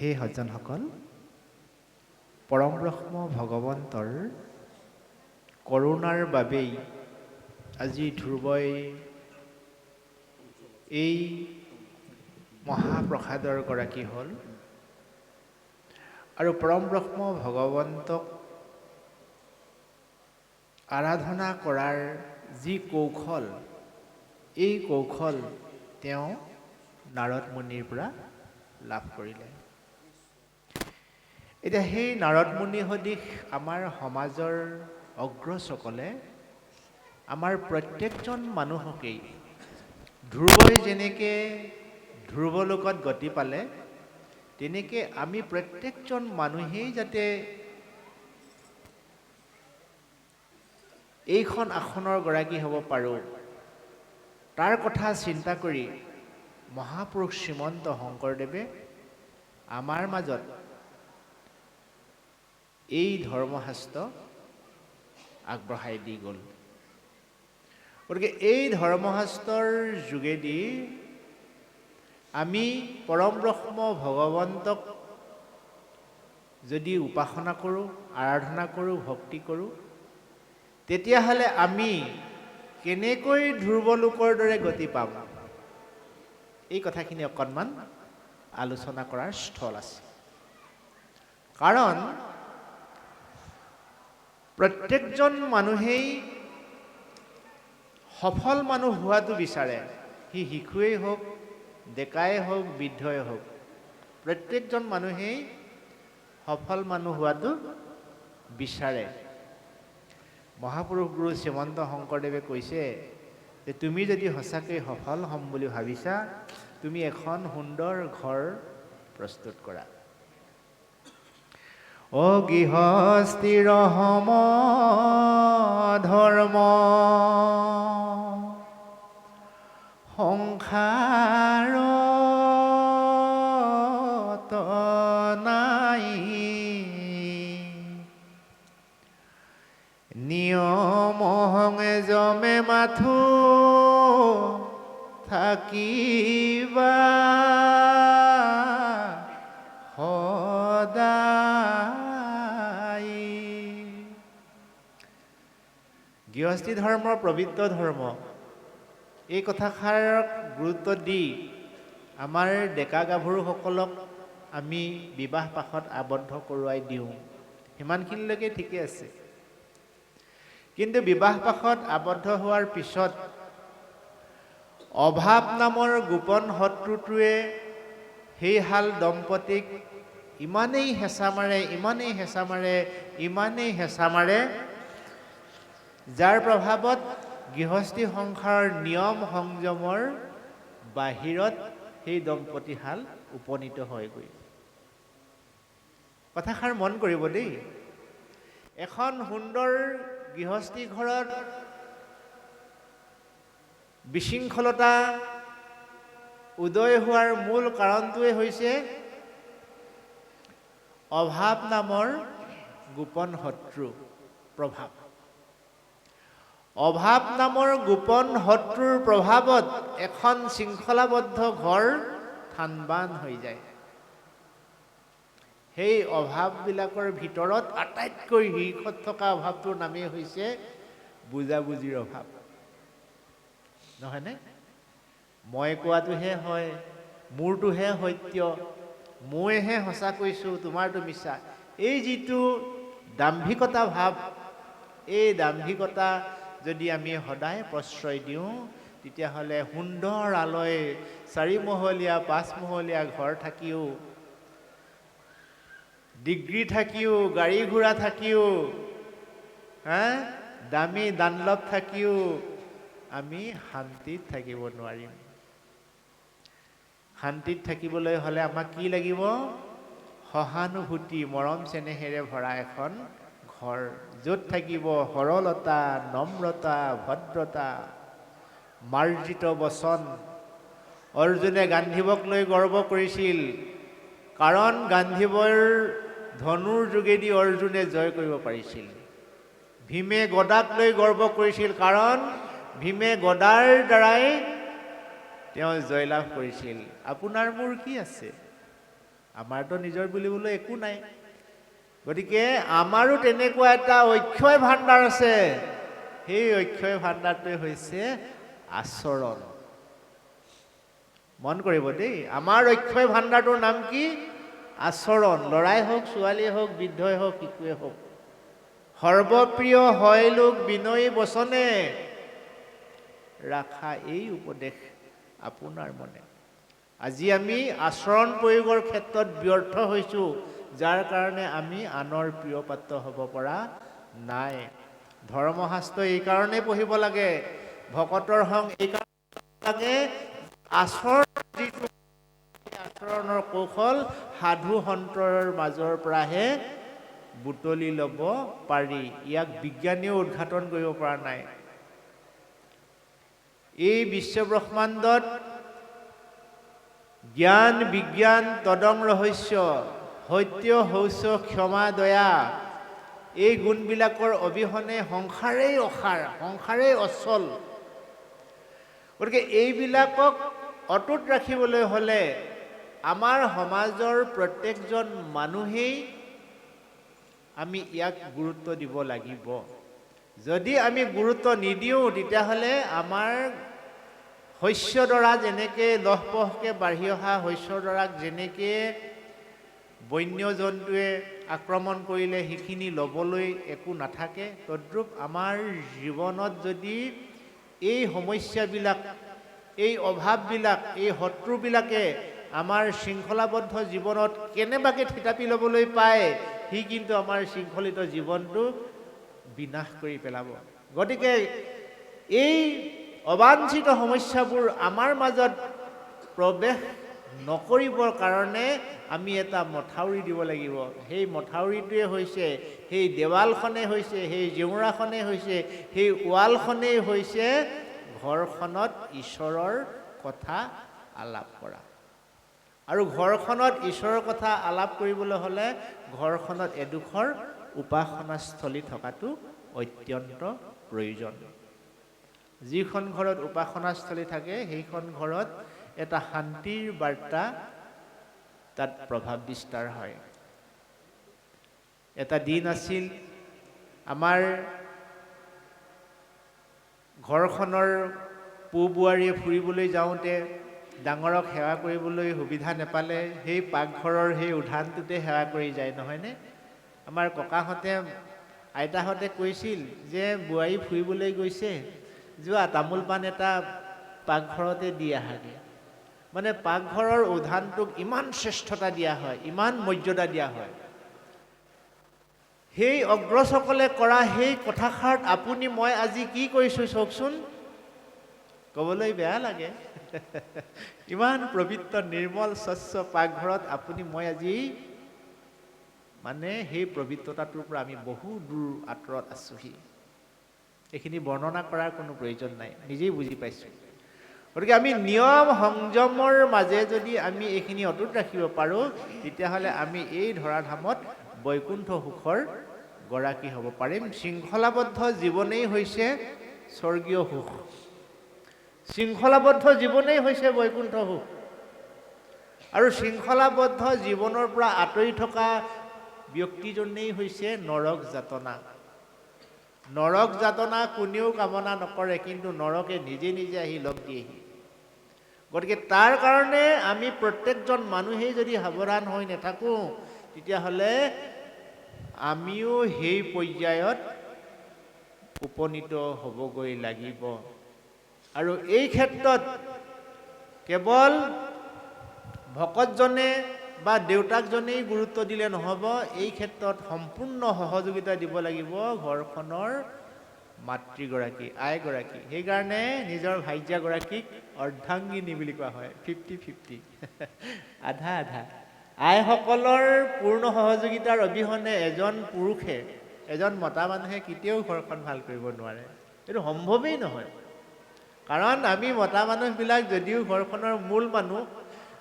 সেই সজ্জনসকল পৰম ব্ৰহ্ম ভগৱন্তৰ কৰোণাৰ বাবেই আজি ধ্ৰুৱই এই মহাপ্ৰসাদৰ গৰাকী হ'ল আৰু পৰম ব্ৰহ্ম ভগৱন্তক আৰাধনা কৰাৰ যি কৌশল এই কৌশল তেওঁ নাৰদ মুনিৰ পৰা লাভ কৰিলে। এতিয়া সেই নাৰদ মুনি সদৃশ আমাৰ সমাজৰ অগ্ৰজসকলে আমাৰ প্ৰত্যেকজন মানুহকেই ধ্ৰুৱই যেনেকৈ ধ্ৰুৱলোকত গতি পালে তেনেকৈ আমি প্ৰত্যেকজন মানুহেই যাতে এইখন আসনৰ গৰাকী হ'ব পাৰোঁ। তাৰ কথা চিন্তা কৰি মহাপুৰুষ শ্ৰীমন্ত শংকৰদেৱে আমাৰ মাজত এই ধৰ্মশাস্ত্ৰ আগবঢ়াই দি গ'ল। গতিকে এই ধৰ্মশাস্ত্ৰৰ যোগেদি আমি পৰম ব্ৰহ্ম ভগৱন্তক যদি উপাসনা কৰোঁ আৰাধনা কৰোঁ ভক্তি কৰোঁ তেতিয়াহ'লে আমি কেনেকৈ ধ্ৰুৱলোকৰ দৰে গতি পাম? এই কথাখিনি অকণমান আলোচনা কৰাৰ স্থল আছে। কাৰণ প্ৰত্যেকজন মানুহেই সফল মানুহ হোৱাটো বিচাৰে। সি শিশুৱেই হওক ডেকাই হওক বৃদ্ধই হওক প্ৰত্যেকজন মানুহেই সফল মানুহ হোৱাটো বিচাৰে। মহাপুৰুষ গুৰু শ্ৰীমন্ত শংকৰদেৱে কৈছে যে তুমি যদি সঁচাকৈ সফল হ'ম বুলি ভাবিছা তুমি এখন সুন্দৰ ঘৰ প্ৰস্তুত কৰা। অ গৃহস্থিৰ সম ধৰ্ম সংসাৰত নাই। নিয়ম জমে মাথো থাকিবা। গৃহস্থী ধৰ্মৰ পবিত্ৰ ধৰ্ম এই কথাষাৰক গুৰুত্ব দি আমাৰ ডেকা গাভৰুসকলক আমি বিবাহ পাশত আবদ্ধ কৰোৱাই দিওঁ। সিমানখিনিলৈকে ঠিকে আছে। কিন্তু বিবাহ পাশত আবদ্ধ হোৱাৰ পিছত অভাৱ নামৰ গোপন শত্ৰুটোৱে সেই হাল দম্পতীক ইমানেই হেঁচা মাৰে ইমানেই হেঁচা মাৰে ইমানেই হেঁচা মাৰে যাৰ প্ৰভাৱত গৃহস্থী সংসাৰৰ নিয়ম সংযমৰ বাহিৰত সেই দম্পতীহাল উপনীত হয়গৈ। কথাষাৰ মন কৰিব দেই। এখন সুন্দৰ গৃহস্থী ঘৰত বিশৃংখলতা উদয় হোৱাৰ মূল কাৰণটোৱে হৈছে অভাৱ নামৰ গোপন শত্ৰু প্ৰভাৱ। অভাৱ নামৰ গোপন শত্ৰুৰ প্ৰভাৱত এখন শৃংখলাবদ্ধ ঘৰ থানবান হৈ যায়। সেই অভাৱবিলাকৰ ভিতৰত আটাইতকৈ শীৰ্ষত থকা অভাৱটোৰ নামেই হৈছে বুজাবুজিৰ অভাৱ। নহয়নে? মই কোৱাটোহে হয় মোৰটোহে সত্য মইহে সঁচা কৈছোঁ তোমাৰটো মিছা। এই যিটো দাম্ভিকতা ভাৱ এই দাম্ভিকতা যদি আমি সদায় প্ৰশ্ৰয় দিওঁ তেতিয়াহ'লে সুন্দৰ আলয় চাৰিমহলীয়া পাঁচমহলীয়া ঘৰ থাকিও ডিগ্ৰী থাকিও গাড়ী ঘোঁৰা থাকিও হা দামী দানলভ থাকিও আমি শান্তিত থাকিব নোৱাৰিম। শান্তিত থাকিবলৈ হ'লে আমাক কি লাগিব? সহানুভূতি মৰম চেনেহেৰে ভৰা এখন য'ত থাকিব সৰলতা নম্ৰতা ভদ্ৰতা মাৰ্জিত বচন। অৰ্জুনে গান্ধীবক লৈ গৰ্ব কৰিছিল। কাৰণ গান্ধীবৰ ধনুৰ যোগেদি অৰ্জুনে জয় কৰিব পাৰিছিল। ভীমে গদাক লৈ গৰ্ব কৰিছিল কাৰণ ভীমে গদাৰ দ্বাৰাই তেওঁ জয়লাভ কৰিছিল। আপোনাৰ মোৰ কি আছে? আমাৰতো নিজৰ বুলিবলৈ একো নাই। গতিকে আমাৰো তেনেকুৱা এটা অক্ষয় ভাণ্ডাৰ আছে। সেই অক্ষয় ভাণ্ডাৰটোৱে হৈছে আচৰণ। মন কৰিব দেই, আমাৰ অক্ষয় ভাণ্ডাৰটোৰ নাম কি? আচৰণ। ল'ৰাই হওক, ছোৱালীয়ে হওক, বৃদ্ধই হওক, শিশুৱে হওক। সৰ্বপ্ৰিয় হয় লোক বিনয়ী বচনে। ৰাখা এই উপদেশ আপোনাৰ মনে। আজি আমি আচৰণ প্ৰয়োগৰ ক্ষেত্ৰত ব্যৰ্থ হৈছোঁ। যাৰ কাৰণে আমি আনৰ প্ৰিয় পাত্ৰ হ'ব পৰা নাই। ধৰ্মশাস্ত্ৰ এইকাৰণে পঢ়িব লাগে। ভকতৰ সং এইকাৰণে লাগে আচৰণ যিটো আচৰণৰ কৌশল সাধু সন্তৰ মাজৰ পৰাহে বুটলি ল'ব পাৰি। ইয়াক বিজ্ঞানীয়েও উদঘাটন কৰিব পৰা নাই। এই বিশ্বব্ৰহ্মাণ্ডত জ্ঞান বিজ্ঞান তদং ৰহস্য সত্য শৌচ ক্ষমা দয়া। এই গুণবিলাকৰ অবিহনে সংসাৰেই অসাৰ সংসাৰেই অচল। গতিকে এইবিলাকক অটুট ৰাখিবলৈ হ'লে আমাৰ সমাজৰ প্ৰত্যেকজন মানুহেই আমি ইয়াক গুৰুত্ব দিব লাগিব। যদি আমি গুৰুত্ব নিদিওঁ তেতিয়াহ'লে আমাৰ শস্যডৰা যেনেকৈ লহপহকৈ বাঢ়ি অহা শস্যডৰাক যেনেকৈ বন্য জন্তুৱে আক্ৰমণ কৰিলে সেইখিনি ল'বলৈ একো নাথাকে। তদ্ৰূপ আমাৰ জীৱনত যদি এই সমস্যাবিলাক, এই অভাৱবিলাক, এই শত্ৰুবিলাকে আমাৰ শৃংখলাবদ্ধ জীৱনত কেনেবাকৈ থিতাপি ল'বলৈ পায়, সি কিন্তু আমাৰ শৃংখলিত জীৱনটো বিনাশ কৰি পেলাব। গতিকে এই অবাঞ্ছিত সমস্যাবোৰ আমাৰ মাজত প্ৰৱেশ নকৰিবৰ কাৰণে আমি এটা মথাউৰি দিব লাগিব। সেই মথাউৰিটোৱে হৈছে সেই দেৱালখনেই হৈছে সেই জেউৰাখনেই হৈছে সেই ৱালখনেই হৈছে ঘৰখনত ঈশ্বৰৰ কথা আলাপ কৰা। আৰু ঘৰখনত ঈশ্বৰৰ কথা আলাপ কৰিবলৈ হ'লে ঘৰখনত এডোখৰ উপাসনাস্থলী থকাটো অত্যন্ত প্ৰয়োজন। যিখন ঘৰত উপাসনাস্থলী থাকে সেইখন ঘৰত এটা শান্তিৰ বাৰ্তা তাত প্ৰভাৱ বিস্তাৰ হয়। এটা দিন আছিল আমাৰ ঘৰখনৰ পু বোৱাৰীয়ে ফুৰিবলৈ যাওঁতে ডাঙৰক সেৱা কৰিবলৈ সুবিধা নাপালে সেই পাকঘৰৰ সেই উধানটোতে সেৱা কৰি যায় নহয়নে? আমাৰ ককাহঁতে আইতাহঁতে কৈছিল যে বোৱাৰী ফুৰিবলৈ গৈছে যোৱা তামোল পাণ এটা পাকঘৰতে দি আহাগে। মানে পাকঘৰৰ উধানটোক ইমান শ্ৰেষ্ঠতা দিয়া হয় ইমান মৰ্যাদা দিয়া হয়। সেই অগ্ৰজসকলে কৰা সেই কথাষাৰত আপুনি মই আজি কি কৰিছোঁ চাওকচোন? ক'বলৈ বেয়া লাগে। ইমান পবিত্ৰ নিৰ্মল স্বচ্ছ পাকঘৰত আপুনি মই আজি মানে সেই পবিত্ৰতাটোৰ পৰা আমি বহু দূৰ আঁতৰত আছোঁহি। এইখিনি বৰ্ণনা কৰাৰ কোনো প্ৰয়োজন নাই নিজেই বুজি পাইছোঁ। গতিকে আমি নিয়ম সংযমৰ মাজে যদি আমি এইখিনি অটুট ৰাখিব পাৰোঁ তেতিয়াহ'লে আমি এই ধৰাধামত বৈকুণ্ঠ সুখৰ গৰাকী হ'ব পাৰিম। শৃংখলাবদ্ধ জীৱনেই হৈছে স্বৰ্গীয় সুখ। শৃংখলাবদ্ধ জীৱনেই হৈছে বৈকুণ্ঠ সুখ। আৰু শৃংখলাবদ্ধ জীৱনৰ পৰা আঁতৰি থকা ব্যক্তিজনেই হৈছে নৰক যাতনা। নৰক যাতনা কোনেও কামনা নকৰে কিন্তু নৰকে নিজে নিজে আহি লগ দিয়েহি। গতিকে তাৰ কাৰণে আমি প্ৰত্যেকজন মানুহেই যদি সাৱধান হৈ নাথাকোঁ তেতিয়াহ'লে আমিও সেই পৰ্যায়ত উপনীত হ'বগৈ লাগিব। আৰু এই ক্ষেত্ৰত কেৱল ভকতজনে বা দেউতাকজনেই গুৰুত্ব দিলে নহ'ব এই ক্ষেত্ৰত সম্পূৰ্ণ সহযোগিতা দিব লাগিব ঘৰখনৰ মাতৃগৰাকী আইগৰাকী। সেইকাৰণে নিজৰ ভাইজাগৰাকীক অৰ্ধাংগিনী বুলি কোৱা হয়। ফিফটি ফিফটি আধা আধা। আইসকলৰ পূৰ্ণ সহযোগিতাৰ অবিহনে এজন পুৰুষে এজন মতা মানুহে কেতিয়াও ঘৰখন ভাল কৰিব নোৱাৰে। এইটো সম্ভৱেই নহয়। কাৰণ আমি মতা মানুহবিলাক যদিও ঘৰখনৰ মূল মানুহ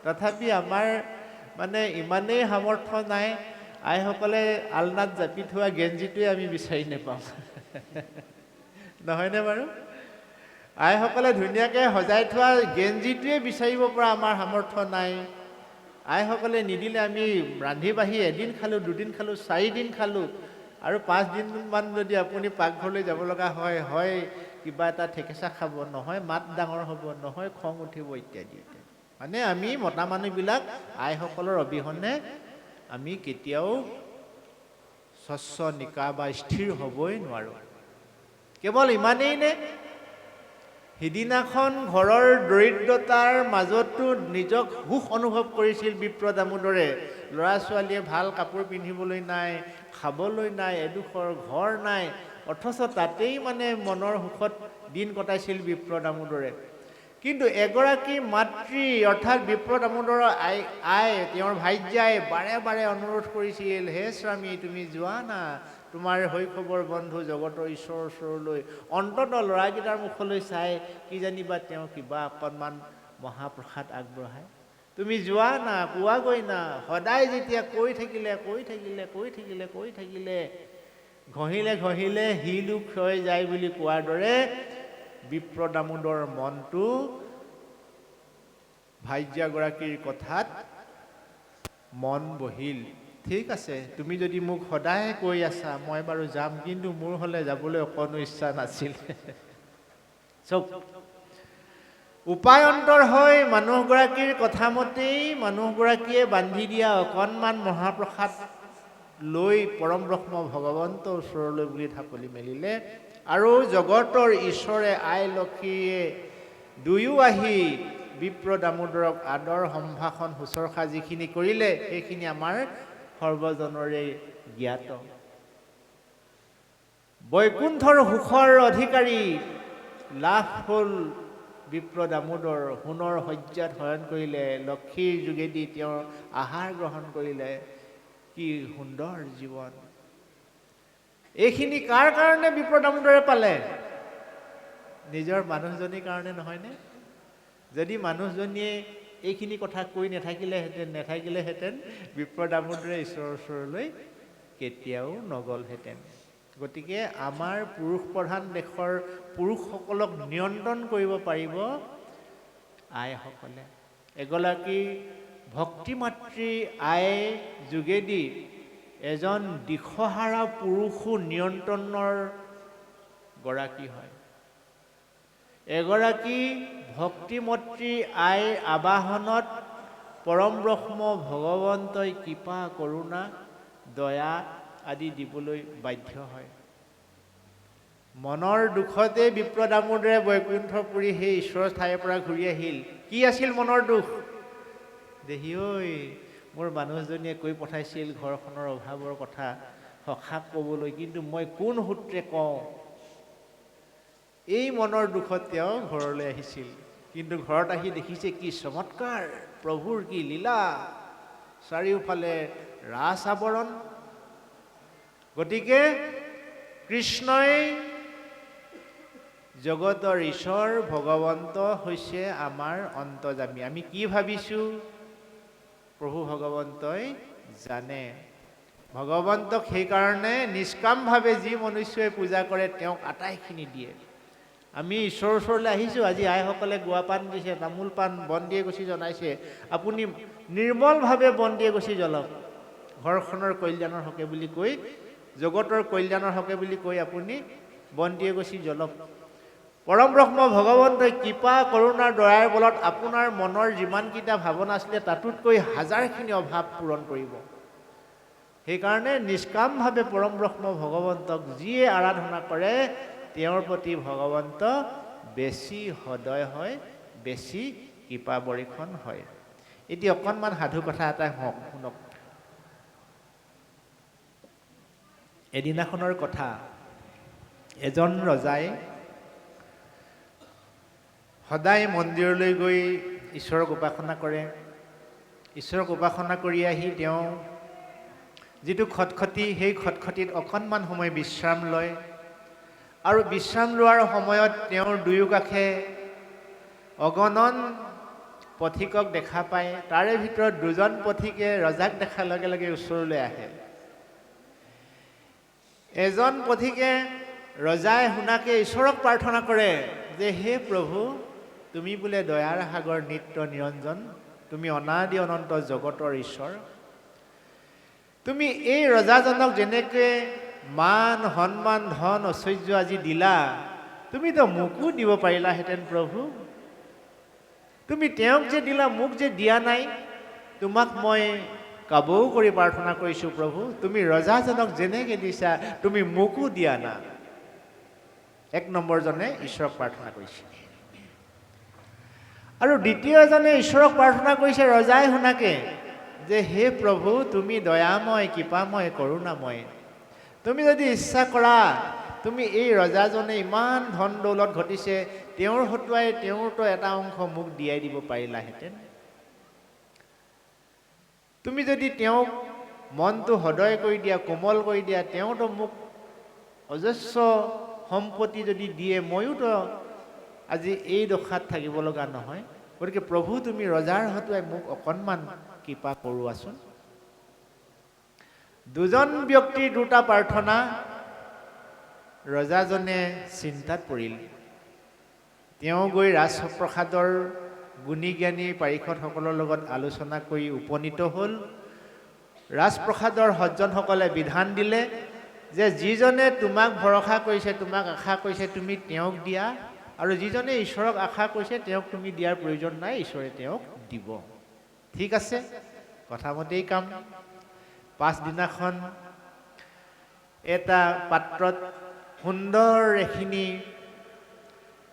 তথাপি আমাৰ মানে ইমানেই সামৰ্থ্য নাই আইসকলে আলনাত জাপি থোৱা গেঞ্জিটোৱে আমি বিচাৰি নাপাওঁ। নহয়নে বাৰু? আইসকলে ধুনীয়াকৈ সজাই থোৱা গেঞ্জিটোৱে বিচাৰিব পৰা আমাৰ সামৰ্থ্য নাই। আইসকলে নিদিলে আমি ৰান্ধি বাঢ়ি এদিন খালোঁ দুদিন খালোঁ চাৰিদিন খালোঁ আৰু পাঁচদিনমান যদি আপুনি পাকঘৰলৈ যাব লগা হয় হয় কিবা এটা ঠেকেচা খাব নহয় মাত ডাঙৰ হ'ব নহয় খং উঠিব ইত্যাদি ইত্যাদি। মানে আমি মতা মানুহবিলাক আইসকলৰ অবিহনে আমি কেতিয়াও স্বচ্ছ নিকা বা স্থিৰ হ'বই নোৱাৰোঁ। কেৱল ইমানেই নে? সিদিনাখন ঘৰৰ দৰিদ্ৰতাৰ মাজতো নিজক সুখ অনুভৱ কৰিছিল বিপ্ৰ দামোদৰে ল'ৰা ছোৱালীয়ে ভাল কাপোৰ পিন্ধিবলৈ নাই খাবলৈ নাই এডোখৰ ঘৰ নাই অথচ তাতেই মানে মনৰ সুখত দিন কটাইছিল বিপ্ৰ দামোদৰে কিন্তু এগৰাকী মাতৃ অৰ্থাৎ বিপ্ৰ দামোদৰৰ আই আই তেওঁৰ ভাৰ্যাই বাৰে বাৰে অনুৰোধ কৰিছিল হে স্বামী তুমি যোৱা না? তোমাৰ শৈশৱৰ বন্ধু জগতৰ ঈশ্বৰৰ ওচৰলৈ। অন্ততঃ ল'ৰাকেইটাৰ মুখলৈ চাই কিজানিবা তেওঁ কিবা অকণমান মহাপ্ৰসাদ আগবঢ়ায়। তুমি যোৱা না পোৱাগৈ না সদায় যেতিয়া কৈ থাকিলে কৈ থাকিলে কৈ থাকিলে কৈ থাকিলে ঘঁহিলে ঘঁহিলে শিলো ক্ষয় যায় বুলি কোৱাৰ দৰে বিপ্ৰ দামোদৰ মনটো ভাৰ্যাগৰাকীৰ কথাত মন বহিল। ঠিক আছে তুমি যদি মোক সদায় কৈ আছা মই বাৰু যাম কিন্তু মোৰ হ'লে যাবলৈ অকণো ইচ্ছা নাছিল। চব উপায়ন্তৰ হৈ মানুহগৰাকীৰ কথামতেই মানুহগৰাকীয়ে বান্ধি দিয়া অকণমান মহাপ্ৰসাদ লৈ পৰম ব্ৰহ্ম ভগৱন্তৰ ওচৰলৈ বুলি ঢাপলি মেলিলে আৰু জগতৰ ঈশ্বৰে আই লক্ষীয়ে দুয়ো আহি বিপ্ৰ দামোদৰক আদৰ সম্ভাষণ শুশ্ৰূষা যিখিনি কৰিলে সেইখিনি আমাৰ সৰ্বজনৰে জ্ঞাত। বৈকুণ্ঠৰ সুখৰ অধিকাৰী লাভ হ'ল বিপ্ৰ দামোদৰ সোণৰ শয্যাত শয়ন কৰিলে লক্ষীৰ যোগেদি তেওঁৰ আহাৰ গ্ৰহণ কৰিলে। কি সুন্দৰ জীৱন। এইখিনি কাৰ কাৰণে বিপ্ৰ দামোদৰে পালে? নিজৰ মানুহজনীৰ কাৰণে নহয়নে? যদি মানুহজনীয়ে এইখিনি কথা কৈ নাথাকিলেহেঁতেন নাথাকিলেহেঁতেন বিপ্ৰ দামোদৰে ঈশ্বৰৰ ওচৰলৈ কেতিয়াও নগ'লহেঁতেন। গতিকে আমাৰ পুৰুষ প্ৰধান দেশৰ পুৰুষসকলক নিয়ন্ত্ৰণ কৰিব পাৰিব আইসকলে। এগৰাকী ভক্তিমাতৃ আইৰ যোগেদি এজন দিশহাৰা পুৰুষো নিয়ন্ত্ৰণৰ গৰাকী হয়। এগৰাকী ভক্তিমতী আইৰ আবাহনত পৰম ব্ৰহ্ম ভগৱন্তই কৃপা কৰোণা দয়া আদি দিবলৈ বাধ্য হয়। মনৰ দুখতে দামোদৰে বৈকুণ্ঠপুৰী সেই ঈশ্বৰৰ ঠাইৰ পৰা ঘূৰি আহিল। কি আছিল মনৰ দুখ? দেহি ঐ মোৰ মানুহজনীয়ে কৈ পঠাইছিল ঘৰখনৰ অভাৱৰ কথা সখাক ক'বলৈ কিন্তু মই কোন সূত্ৰে কওঁ? এই মনৰ দুখত তেওঁ ঘৰলৈ আহিছিল। কিন্তু ঘৰত আহি দেখিছে কি চমৎকাৰ, প্ৰভুৰ কি লীলা। চাৰিওফালে ৰাজ আৱৰণ। গতিকে কৃষ্ণই জগতৰ ঈশ্বৰ, ভগৱন্ত হৈছে আমাৰ অন্তজামী আমি কি ভাবিছোঁ? প্ৰভু ভগৱন্তই জানে। ভগৱন্তক সেইকাৰণে নিষ্কামভাৱে যি মনুষ্যই পূজা কৰে, তেওঁক আটাইখিনি দিয়ে। আমি ঈশ্বৰৰ ওচৰলৈ আহিছোঁ। আজি আইসকলে গুৱা পাণ দিছে তামোল পাণ বন দিয়ে গুচি জনাইছে। আপুনি নিৰ্মলভাৱে বন দিয়ে গুচি জ্বলক। ঘৰখনৰ কল্যাণৰ হকে বুলি কৈ জগতৰ কল্যাণৰ হকে বুলি কৈ আপুনি বন দিয়ে গুচি জ্বলক। পৰম ব্ৰহ্ম ভগৱন্তই কৃপা কৰোণাৰ দয়াৰ বলত আপোনাৰ মনৰ যিমানকেইটা ভাৱনা আছিলে তাতোতকৈ হাজাৰখিনি অভাৱ পূৰণ কৰিব। সেইকাৰণে নিষ্কামভাৱে পৰম ব্ৰহ্ম ভগৱন্তক যিয়ে আৰাধনা কৰে তেওঁৰ প্ৰতি ভগৱন্ত বেছি সদয় হয় বেছি কৃপা বৰিখন হয়। এতিয়া অকণমান সাধু কথা এটা শুনক। এদিনাখনৰ কথা এজন ৰজাই সদায় মন্দিৰলৈ গৈ ঈশ্বৰক উপাসনা কৰে। ঈশ্বৰক উপাসনা কৰি আহি তেওঁ যিটো খটখটি সেই খটখটিত অকণমান সময় বিশ্ৰাম লয়। আৰু বিশ্ৰাম লোৱাৰ সময়ত তেওঁৰ দুয়ো কাষে অগণন পথিকক দেখা পায়। তাৰে ভিতৰত দুজন পথিকে ৰজাক দেখাৰ লগে লগে ওচৰলৈ আহে। এজন পথিকে ৰজাই শুনাকে ঈশ্বৰক প্ৰাৰ্থনা কৰে যে হে প্ৰভু তুমি বোলে দয়াৰ সাগৰ নিত্য নিৰঞ্জন তুমি অনাদি অনন্ত জগতৰ ঈশ্বৰ। তুমি এই ৰজাজনক যেনেকৈ মান সন্মান ধন ঐশ্বৰ্য আজি দিলা। তুমিতো মোকো দিব পাৰিলাহেঁতেন প্ৰভু। তুমি তেওঁক যে দিলা, মোক যে দিয়া নাই, তোমাক মই কাবৌ কৰি প্ৰাৰ্থনা কৰিছোঁ প্ৰভু। তুমি ৰজাজনক যেনেকৈ দিছা, তুমি মোকো দিয়া না। এক নম্বৰজনে ঈশ্বৰক প্ৰাৰ্থনা কৰিছে। আৰু দ্বিতীয়জনে ঈশ্বৰক প্ৰাৰ্থনা কৰিছে ৰজাই শুনাকে যে, হে প্ৰভু, তুমি দয়াময়, কৃপাময়, কৰোণাময়। তুমি যদি ইচ্ছা কৰা তুমি এই ৰজাজনে ইমান ধন দৌলত ঘটিছে তেওঁৰ হতুৱাই তেওঁৰতো এটা অংশ মোক দিয়াই দিব পাৰিলাহেঁতেন। তুমি যদি তেওঁক মনটো সদয় কৰি দিয়া কোমল কৰি দিয়া তেওঁতো মোক অজস্ৰ সম্পত্তি যদি দিয়ে ময়োতো আজি এই দশাত থাকিব লগা নহয়। গতিকে প্ৰভু তুমি ৰজাৰ হতুৱাই মোক অকণমান কৃপা কৰোৱাচোন। দুজন ব্যক্তিৰ দুটা প্ৰাৰ্থনা ৰজাজনে চিন্তাত পৰিল। তেওঁ গৈ ৰাজপ্ৰসাদৰ গুণী জ্ঞানী পাৰিষদসকলৰ লগত আলোচনা কৰি উপনীত হ'ল। ৰাজপ্ৰসাদৰ সজ্জনসকলে বিধান দিলে যে যিজনে তোমাক ভৰসা কৰিছে তোমাক আশা কৰিছে তুমি তেওঁক দিয়া। আৰু যিজনে ঈশ্বৰক আশা কৰিছে তেওঁক তুমি দিয়াৰ প্ৰয়োজন নাই ঈশ্বৰে তেওঁক দিব। ঠিক আছে? কথামতেই কাম। পাছদিনাখন এটা পাত্ৰত সুন্দৰ এখিনি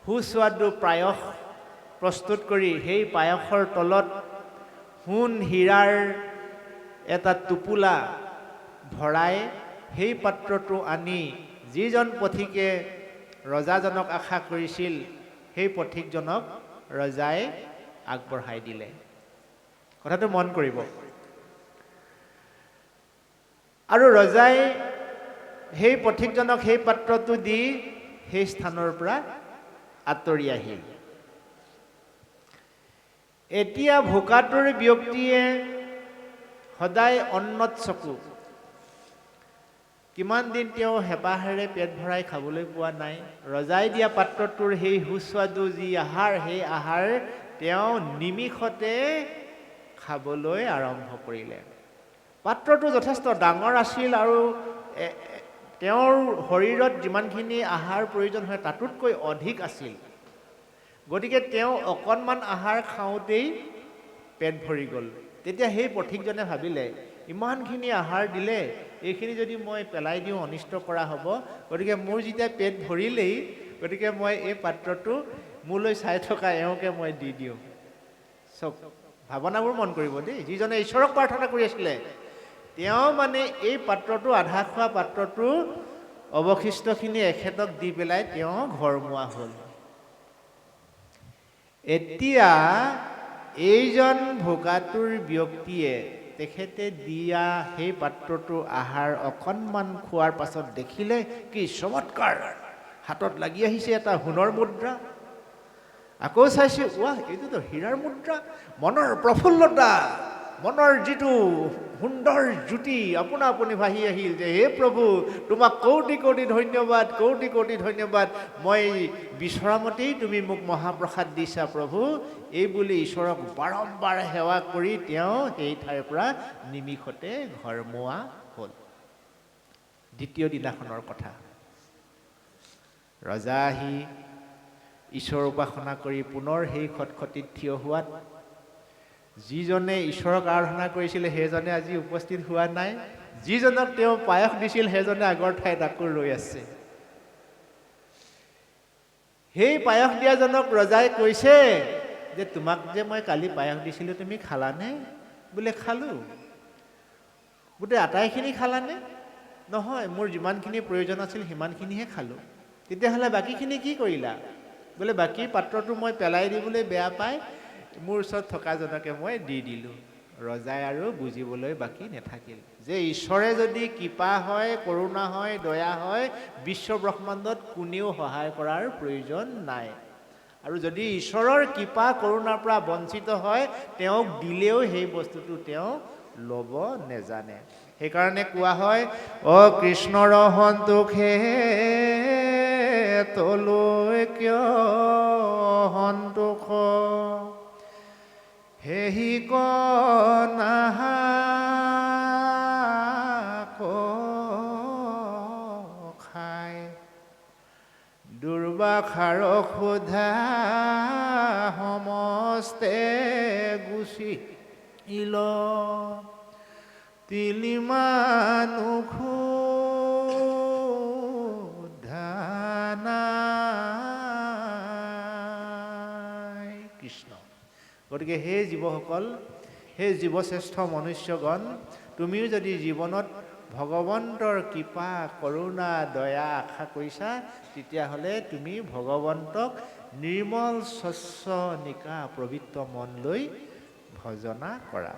সুস্বাদু পায়স প্ৰস্তুত কৰি সেই পায়সৰ তলত সোণ হীৰাৰ এটা টোপোলা ভৰাই সেই পাত্ৰটো আনি যিজন পথিকে ৰজাজনক আশা কৰিছিল, সেই পথিকজনক ৰজাই আগবঢ়াই দিলে। কথাটো মন কৰিব। আৰু ৰজাই সেই পথিকজনক সেই পাত্ৰটো দি সেই স্থানৰ পৰা আঁতৰি আহিল। এতিয়া ভোকাতুৰ ব্যক্তিয়ে সদায় অন্নত চকু। কিমান দিন তেওঁ হেঁপাহেৰে পেট ভৰাই খাবলৈ পোৱা নাই। ৰজাই দিয়া পাত্ৰটোৰ সেই সুস্বাদু যি আহাৰ সেই আহাৰ তেওঁ নিমিষতে খাবলৈ আৰম্ভ কৰিলে। পাত্ৰটো যথেষ্ট ডাঙৰ আছিল আৰু তেওঁৰ শৰীৰত যিমানখিনি আহাৰ প্ৰয়োজন হয় তাতোতকৈ অধিক আছিল। গতিকে তেওঁ অকণমান আহাৰ খাওঁতেই পেট ভৰি গ'ল। তেতিয়া সেই পথিকজনে ভাবিলে ইমানখিনি আহাৰ দিলে এইখিনি যদি মই পেলাই দিওঁ অনিষ্ট কৰা হ'ব। গতিকে মোৰ যেতিয়া পেট ভৰিলেই গতিকে মই এই পাত্ৰটো মোলৈ চাই থকা এওঁকে মই দি দিওঁ। চাওক ভাৱনাবোৰ মন কৰিব দেই। যিজনে ঈশ্বৰক প্ৰাৰ্থনা কৰি আছিলে তেওঁ মানে এই পাত্ৰটো আধা খোৱা পাত্ৰটো অৱশিষ্টখিনি এখেতক দি পেলাই তেওঁ ঘৰমুৱা হ'ল। এতিয়া এইজন ভোকাতুৰ ব্যক্তিয়ে তেখেতে দিয়া সেই পাত্ৰটো আহাৰ অকণমান খোৱাৰ পাছত দেখিলে কি চমৎকাৰ! হাতত লাগি আহিছে এটা সোণৰ মুদ্ৰা। আকৌ চাইছে ৱাহ এইটোতো হীৰাৰ মুদ্ৰা! মনৰ প্ৰফুল্লতা! মনৰ যিটো সুন্দৰ জ্যোতি আপোনা আপুনি ভাহি আহিল যে হে প্ৰভু তোমাক কৌটি কৌটি ধন্যবাদ কৌটি কৌটি ধন্যবাদ। মই বিচৰা মতেই তুমি মোক মহাপ্ৰসাদ দিছা প্ৰভু। এই বুলি ঈশ্বৰক বাৰম্বাৰ সেৱা কৰি তেওঁ সেই ঠাইৰ পৰা নিমিষতে ঘৰমুৱা হ'ল। দ্বিতীয় দিনাখনৰ কথা। ৰজা আহি ঈশ্বৰ উপাসনা কৰি পুনৰ সেই খটখটিত থিয় হোৱাত যিজনে ঈশ্বৰক আৰাধনা কৰিছিলে, সেইজনে আজি উপস্থিত হোৱা নাই। যিজনক তেওঁ পায়স দিছিল, সেইজনে আগৰ ঠাইত আকৌ ৰৈ আছে। সেই পায়স দিয়াজনক ৰজাই কৈছে যে, তোমাক যে মই কালি পায়স দিছিলোঁ, তুমি খালানে? বোলে, খালোঁ। গোটেই আটাইখিনি খালানে? নহয়, মোৰ যিমানখিনি প্ৰয়োজন আছিল, সিমানখিনিহে খালোঁ। তেতিয়াহ'লে বাকীখিনি কি কৰিলা? বোলে, বাকী পাত্ৰটো মই পেলাই দিবলৈ বেয়া পাই মোৰ ওচৰত থকাজনকে মই দি দিলোঁ। ৰজাই আৰু বুজিবলৈ বাকী নাথাকিল। যে ঈশ্বৰে যদি কৃপা হয় কৰোণা হয় দয়া হয় বিশ্ব ব্ৰহ্মাণ্ডত কোনেও সহায় কৰাৰ প্ৰয়োজন নাই। আৰু যদি ঈশ্বৰৰ কৃপা কৰোণাৰ পৰা বঞ্চিত হয় তেওঁক দিলেও সেই বস্তুটো তেওঁ ল'ব নেজানে। সেইকাৰণে কোৱা হয় অ কৃষ্ণৰ সন্তোষে তলৈ কিয় সন্তোষ খাই। দুৰ্বাসাৰ সোধা সমস্তে গুচি ইল। তিলিমানো ক্ষুধানাই গতিকে সেই জীৱসকল সেই জীৱশ্ৰেষ্ঠ মনুষ্যগণ তুমিও যদি জীৱনত ভগৱন্তৰ কৃপা কৰোণা দয়া আশা কৰিছা তেতিয়াহ'লে তুমি ভগৱন্তক নিৰ্মল স্বচ্ছ নিকা পবিত্ৰ মন লৈ ভজনা কৰা।